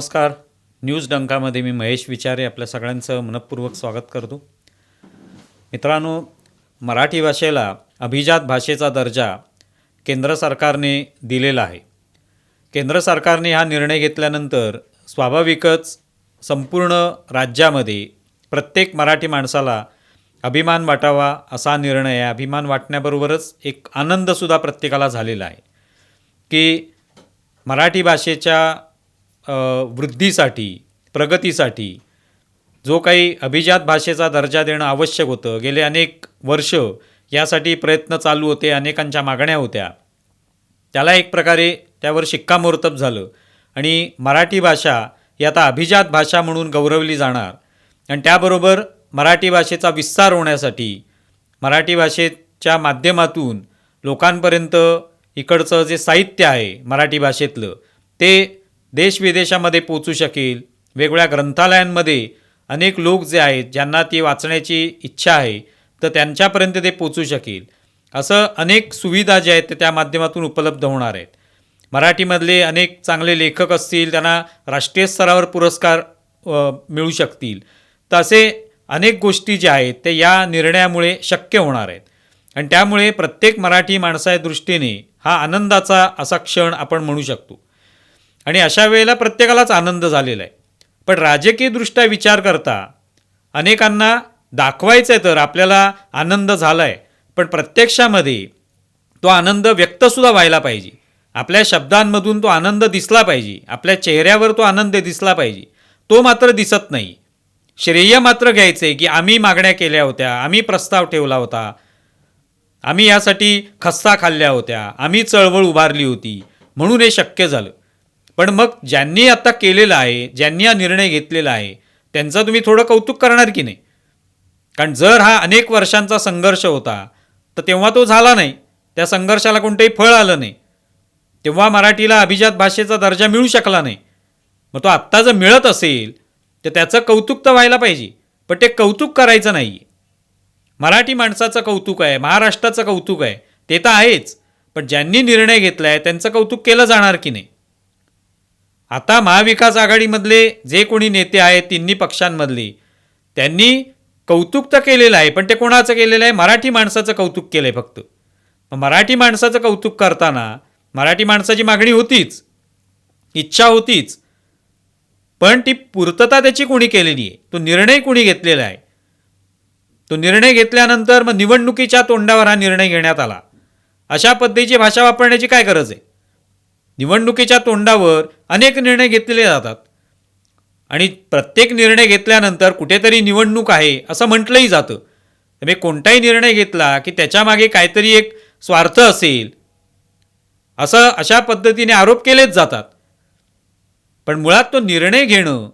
नमस्कार. न्यूज डंकामध्ये मी महेश विचारे आपल्या सगळ्यांचं मनपूर्वक स्वागत करतो. मित्रांनो मराठी भाषेला अभिजात भाषेचा दर्जा केंद्र सरकारने दिलेला आहे. केंद्र सरकारने हा निर्णय घेतल्यानंतर स्वाभाविकच संपूर्ण राज्यामध्ये प्रत्येक मराठी माणसाला अभिमान वाटावा असा निर्णय आहे. अभिमान वाटण्याबरोबरच एक आनंदसुद्धा प्रत्येकाला झालेला आहे की मराठी भाषेच्या वृद्धीसाठी प्रगतीसाठी जो काही अभिजात भाषेचा दर्जा देणं आवश्यक होतं गेले अनेक वर्ष यासाठी प्रयत्न चालू होते अनेकांच्या मागण्या होत्या. त्याला एक प्रकारे त्यावर शिक्कामोर्तब झालं. आणि मराठी भाषा ही आता अभिजात भाषा म्हणून गौरवली जाणार. आणि त्याबरोबर मराठी भाषेचा विस्तार होण्यासाठी मराठी भाषेच्या माध्यमातून लोकांपर्यंत इकडचं जे साहित्य आहे मराठी भाषेतलं ते देशविदेशामध्ये पोचू शकेल. वेगवेगळ्या ग्रंथालयांमध्ये अनेक लोक जे आहेत ज्यांना ती वाचण्याची इच्छा आहे तर त्यांच्यापर्यंत ते पोचू शकेल. असं अनेक सुविधा ज्या आहेत ते त्या माध्यमातून उपलब्ध होणार आहेत. मराठीमधले अनेक चांगले लेखक असतील त्यांना राष्ट्रीय स्तरावर पुरस्कार मिळू शकतील. तर असे अनेक गोष्टी ज्या आहेत ते या निर्णयामुळे शक्य होणार आहेत. आणि त्यामुळे प्रत्येक मराठी माणसाच्या दृष्टीने हा आनंदाचा असा क्षण आपण म्हणू शकतो. आणि अशा वेळेला प्रत्येकालाच आनंद झालेला आहे. पण राजकीयदृष्ट्या विचार करता अनेकांना दाखवायचं आहे तर आपल्याला आनंद झाला आहे पण प्रत्यक्षामध्ये तो आनंद व्यक्तसुद्धा व्हायला पाहिजे. आपल्या शब्दांमधून तो आनंद दिसला पाहिजे. आपल्या चेहऱ्यावर तो आनंद दिसला पाहिजे. तो मात्र दिसत नाही. श्रेय मात्र घ्यायचं आहे की आम्ही मागण्या केल्या होत्या आम्ही प्रस्ताव ठेवला होता. आम्ही यासाठी खस्ता खाल्ल्या होत्या आम्ही चळवळ उभारली होती म्हणून हे शक्य झालं. पण मग ज्यांनी आता केलेलं आहे ज्यांनी हा निर्णय घेतलेला आहे त्यांचं तुम्ही थोडं कौतुक करणार की नाही? कारण जर हा अनेक वर्षांचा संघर्ष होता तर तेव्हा तो झाला नाही. त्या संघर्षाला कोणतंही फळ आलं नाही. तेव्हा मराठीला अभिजात भाषेचा दर्जा मिळू शकला नाही. मग तो आत्ता जर मिळत असेल तर त्याचं कौतुक तर व्हायला पाहिजे पण ते कौतुक करायचं नाही मराठी माणसाचं कौतुक आहे महाराष्ट्राचं कौतुक आहे ते तर आहेच. पण ज्यांनी निर्णय घेतला आहे त्यांचं कौतुक केलं जाणार की नाही? आता महाविकास आघाडीमधले जे कोणी नेते आहेत तिन्ही पक्षांमधले त्यांनी कौतुक तर केलेलं आहे पण ते कोणाचं केलेलं आहे? मराठी माणसाचं कौतुक केलं आहे फक्त. मग मराठी माणसाचं कौतुक करताना मराठी माणसाची मागणी होतीच इच्छा होतीच पण ती पूर्तता त्याची कोणी केलेली आहे? तो निर्णय कोणी घेतलेला आहे? तो निर्णय घेतल्यानंतर मग निवडणुकीच्या तोंडावर हा निर्णय घेण्यात आला. अशा पद्धतीची भाषा वापरण्याची काय गरज आहे? निवडणुकीच्या तोंडावर अनेक निर्णय घेतलेले जातात. आणि प्रत्येक निर्णय घेतल्यानंतर कुठेतरी निवडणूक आहे असं म्हटलंही जातं. त्यामुळे कोणताही निर्णय घेतला की त्याच्यामागे काहीतरी एक स्वार्थ असेल असं अशा पद्धतीने आरोप केलेच जातात. पण मुळात तो निर्णय घेणं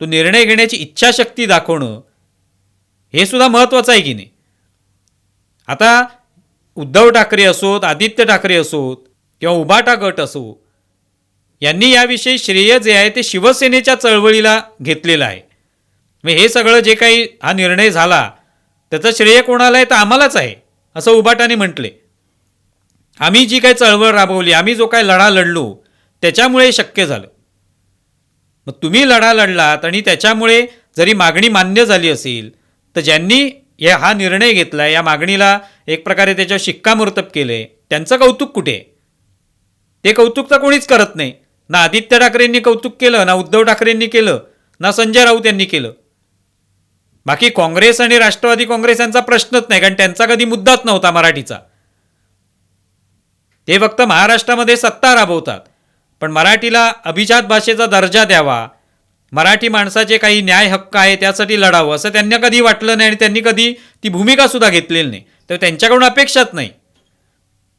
तो निर्णय घेण्याची इच्छाशक्ती दाखवणं हे सुद्धा महत्त्वाचं आहे की नाही? आता उद्धव ठाकरे असोत आदित्य ठाकरे असोत किंवा उबाटा गट असो यांनी याविषयी श्रेय जे आहे ते शिवसेनेच्या चळवळीला घेतलेलं आहे. मग हे सगळं जे काही हा निर्णय झाला त्याचं श्रेय कोणाला आहे? तर आम्हालाच आहे असं उबाटाने म्हटले. आम्ही जी काही चळवळ राबवली आम्ही जो काही लढा लढलो त्याच्यामुळे शक्य झालं. मग तुम्ही लढा लढलात आणि त्याच्यामुळे जरी मागणी मान्य झाली असेल तर ज्यांनी या हा निर्णय घेतला या मागणीला एक प्रकारे त्याच्यावर शिक्कामोर्तब केले त्यांचं कौतुक कुठे आहे? ते कौतुक तर कोणीच करत नाही. ना आदित्य ठाकरेंनी कौतुक केलं ना उद्धव ठाकरेंनी केलं ना संजय राऊत यांनी केलं. बाकी काँग्रेस आणि राष्ट्रवादी काँग्रेस यांचा प्रश्नच नाही कारण त्यांचा कधी मुद्दाच नव्हता मराठीचा. ते फक्त महाराष्ट्रामध्ये सत्ता राबवतात. पण मराठीला अभिजात भाषेचा दर्जा द्यावा मराठी माणसाचे काही न्याय हक्क आहे त्यासाठी लढावं असं त्यांना कधी वाटलं नाही आणि त्यांनी कधी ती भूमिकासुद्धा घेतलेली नाही. तर त्यांच्याकडून अपेक्षाच नाही.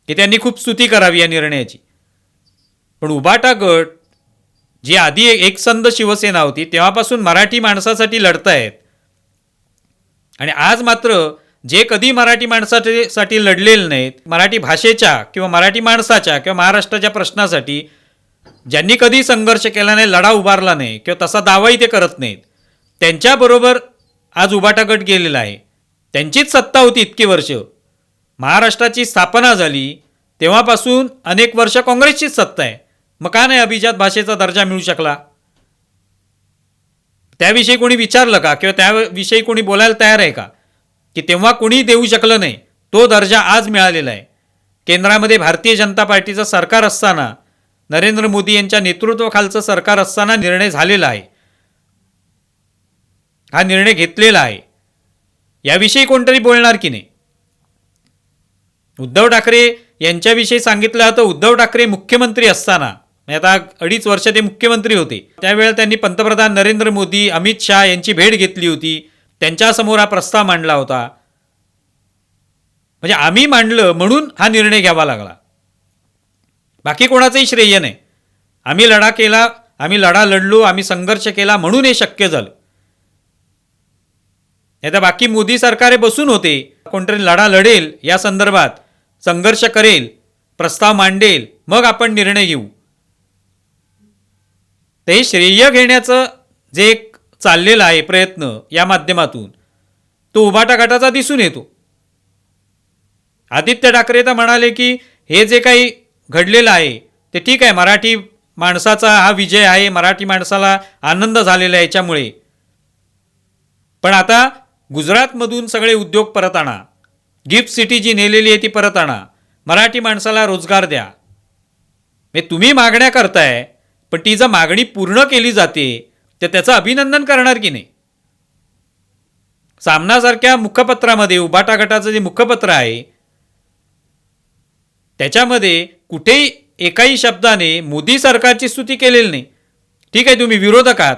की त्यांनी खूप स्तुती करावी या निर्णयाची. पण उबाटा गट जी आधी एक एकसंध शिवसेना होती तेव्हापासून मराठी माणसासाठी लढतायत. आणि आज मात्र जे कधी मराठी माणसासाठी साठी लढलेले नाहीत मराठी भाषेच्या किंवा मराठी माणसाच्या किंवा महाराष्ट्राच्या प्रश्नासाठी ज्यांनी कधी संघर्ष केला नाही लढा उभारला नाही किंवा तसा दावाही ते करत नाहीत त्यांच्याबरोबर आज उबाटा गट गेलेला आहे. त्यांचीच सत्ता होती इतकी वर्ष. महाराष्ट्राची स्थापना झाली तेव्हापासून अनेक वर्ष काँग्रेसचीच सत्ता आहे. मग का नाही अभिजात भाषेचा दर्जा मिळू शकला. त्याविषयी कोणी विचारलं का? किंवा त्याविषयी कोणी बोलायला तयार आहे का? की तेव्हा कोणी देऊ शकलं नाही तो दर्जा आज मिळालेला आहे. केंद्रामध्ये भारतीय जनता पार्टीचं सरकार असताना नरेंद्र मोदी यांच्या नेतृत्वाखालचं सरकार असताना निर्णय झालेला आहे. हा निर्णय घेतलेला आहे. याविषयी कोणतरी बोलणार की नाही? उद्धव ठाकरे यांच्याविषयी सांगितलं होतं उद्धव ठाकरे मुख्यमंत्री असताना म्हणजे आता अडीच वर्ष ते मुख्यमंत्री होते. त्यावेळेला त्यांनी पंतप्रधान नरेंद्र मोदी अमित शहा यांची भेट घेतली होती. त्यांच्यासमोर हा प्रस्ताव मांडला होता. म्हणजे आम्ही मांडलं म्हणून हा निर्णय घ्यावा लागला. बाकी कोणाचंही श्रेय नाही. आम्ही लढा केला आम्ही लढा लढलो आम्ही संघर्ष केला म्हणून हे शक्य झालं. नाही तर बाकी मोदी सरकारे बसून होते. कोणतरी लढा लढेल या संदर्भात संघर्ष करेल प्रस्ताव मांडेल मग आपण निर्णय घेऊ. ते श्रेय घेण्याचं जे एक चाललेलं आहे प्रयत्न या माध्यमातून तो उभाटा गटाचा दिसून येतो. आदित्य ठाकरे तर म्हणाले की हे जे काही घडलेलं आहे ते ठीक आहे मराठी माणसाचा हा विजय आहे मराठी माणसाला आनंद झालेला आहे याच्यामुळे. पण आता गुजरातमधून सगळे उद्योग परत आणा गिफ्ट सिटी जी नेलेली आहे ती परत आणा मराठी माणसाला रोजगार द्या. म्हणजे तुम्ही मागण्या करताय पण ती जर मागणी पूर्ण केली जाते तर त्याचं अभिनंदन करणार की नाही? सामनासारख्या मुखपत्रामध्ये उबाटा गटाचं जे मुखपत्र आहे त्याच्यामध्ये कुठेही एकाही शब्दाने मोदी सरकारची स्तुती केलेली नाही. ठीक आहे तुम्ही विरोधक आहात.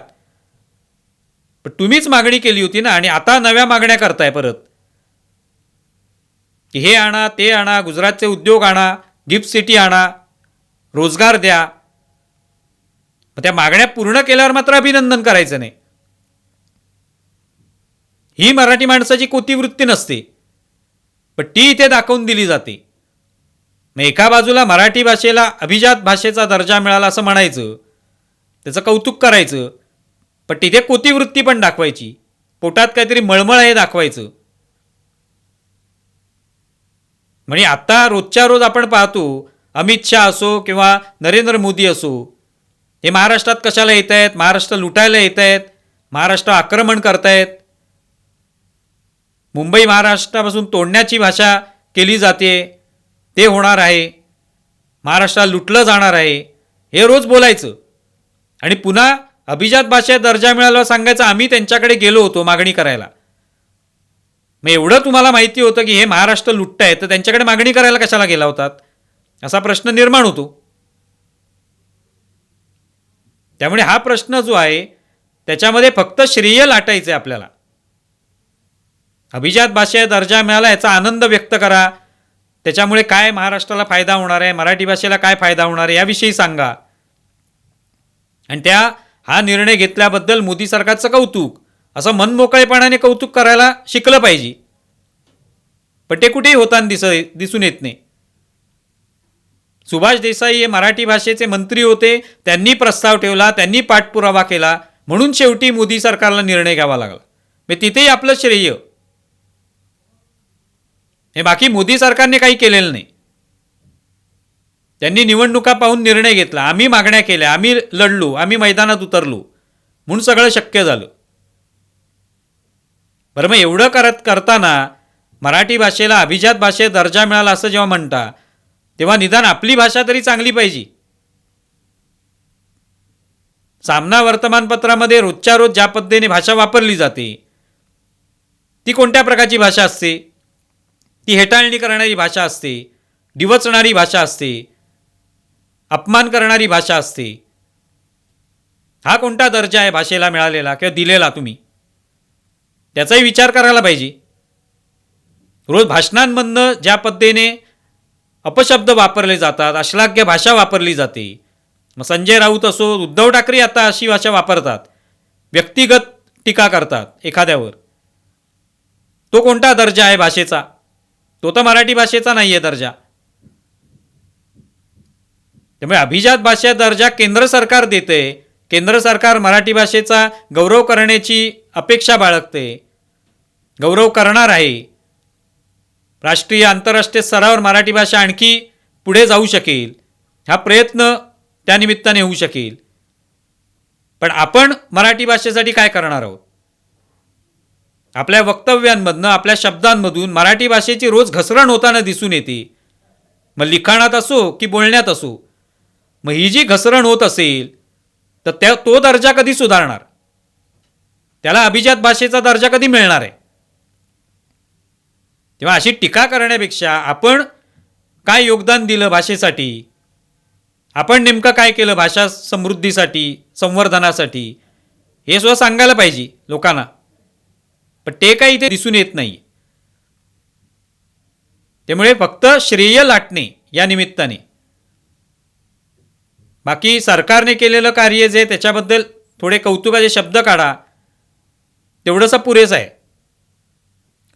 पण तुम्हीच मागणी केली होती ना आणि आता नव्या मागण्या करताय परत. की हे आणा ते आणा गुजरातचे उद्योग आणा गिफ्ट सिटी आणा रोजगार द्या मग त्या मागण्या पूर्ण केल्यावर मात्र अभिनंदन करायचं नाही. ही मराठी माणसाची कोतीवृत्ती नसते. पण ती इथे दाखवून दिली जाते. मग एका बाजूला मराठी भाषेला अभिजात भाषेचा दर्जा मिळाला असं म्हणायचं त्याचं कौतुक करायचं पण तिथे कोतीवृत्ती पण दाखवायची. पोटात काहीतरी मळमळ हे दाखवायचं. म्हणजे आता रोजच्या रोज आपण पाहतो अमित शहा असो किंवा नरेंद्र मोदी असो हे महाराष्ट्रात कशाला येत आहेत महाराष्ट्र लुटायला येत आहेत महाराष्ट्र आक्रमण करतायत? मुंबई महाराष्ट्रापासून तोडण्याची भाषा केली जाते. ते होणार आहे. महाराष्ट्रात लुटलं जाणार आहे. हे रोज बोलायचं. आणि पुन्हा अभिजात भाषेत दर्जा मिळाला सांगायचं आम्ही त्यांच्याकडे गेलो होतो मागणी करायला. मग एवढं तुम्हाला माहिती होतं की हे महाराष्ट्र लुटतायत तर त्यांच्याकडे मागणी करायला कशाला गेला होतात? असा प्रश्न निर्माण होतो. त्यामुळे हा प्रश्न जो आहे त्याच्यामध्ये फक्त श्रेय लाटायचं आहे आपल्याला. अभिजात भाषेत दर्जा मिळाला याचा आनंद व्यक्त करा. त्याच्यामुळे काय महाराष्ट्राला फायदा होणार आहे मराठी भाषेला काय फायदा होणार आहे याविषयी सांगा. आणि त्या हा निर्णय घेतल्याबद्दल मोदी सरकारचं कौतुक. असं मनमोकळेपणाने कौतुक करायला शिकलं पाहिजे. पण ते कुठेही होताना दिस दिसून येत नाही. सुभाष देसाई हे मराठी भाषेचे मंत्री होते त्यांनी प्रस्ताव ठेवला त्यांनी पाठपुरावा केला म्हणून शेवटी मोदी सरकारला निर्णय घ्यावा लागला. मग तिथेही आपलं श्रेय. हे बाकी मोदी सरकारने काही केलेलं नाही. त्यांनी निवडणुका पाहून निर्णय घेतला. आम्ही मागण्या केल्या आम्ही लढलो आम्ही मैदानात उतरलो म्हणून सगळं शक्य झालं. बरं मग एवढं करत करताना मराठी भाषेला अभिजात भाषेत दर्जा मिळाला असं जेव्हा म्हणता तेव्हा निदान आपली भाषा तरी चांगली पाहिजे. सामना वर्तमानपत्रामध्ये रोजच्या रोज ज्या पद्धतीने भाषा वापरली जाते ती कोणत्या प्रकारची भाषा असते? ती हेटाळणी करणारी भाषा असते डिवचणारी भाषा असते अपमान करणारी भाषा असते. हा कोणता दर्जा आहे भाषेला मिळालेला किंवा दिलेला तुम्ही? त्याचाही विचार करायला पाहिजे. रोज भाषणांमधनं ज्या पद्धतीने अपशब्द वापरले जातात अश्लाघ्य भाषा वापरली जाते. मग संजय राऊत असो उद्धव ठाकरे आता अशी भाषा वापरतात. व्यक्तिगत टीका करतात एखाद्यावर. तो कोणता दर्जा आहे भाषेचा? तो तर मराठी भाषेचा नाही आहे दर्जा. त्यामुळे अभिजात भाषा दर्जा केंद्र सरकार देते. केंद्र सरकार मराठी भाषेचा गौरव करण्याची अपेक्षा बाळगते. गौरव करणार आहे. राष्ट्रीय आंतरराष्ट्रीय स्तरावर मराठी भाषा आणखी पुढे जाऊ शकेल. हा प्रयत्न त्यानिमित्ताने होऊ शकेल. पण आपण मराठी भाषेसाठी काय करणार आहोत? आपल्या वक्तव्यांमधनं आपल्या शब्दांमधून मराठी भाषेची रोज घसरण होताना दिसून येते. मग लिखाणात असो की बोलण्यात असो मग ही जी घसरण होत असेल तर त्या तो दर्जा कधी सुधारणार? त्याला अभिजात भाषेचा दर्जा कधी मिळणार आहे? तेव्हा अशी टीका करण्यापेक्षा आपण काय योगदान दिलं भाषेसाठी? आपण नेमकं काय केलं भाषा समृद्धीसाठी संवर्धनासाठी? हे सुद्धा सांगायला पाहिजे लोकांना. पण ते काही इथे दिसून येत नाही. त्यामुळे फक्त श्रेय लाटणे या निमित्ताने. बाकी सरकारने केलेलं कार्य जे त्याच्याबद्दल थोडे कौतुकाचे शब्द काढा तेवढंसं पुरेसं आहे.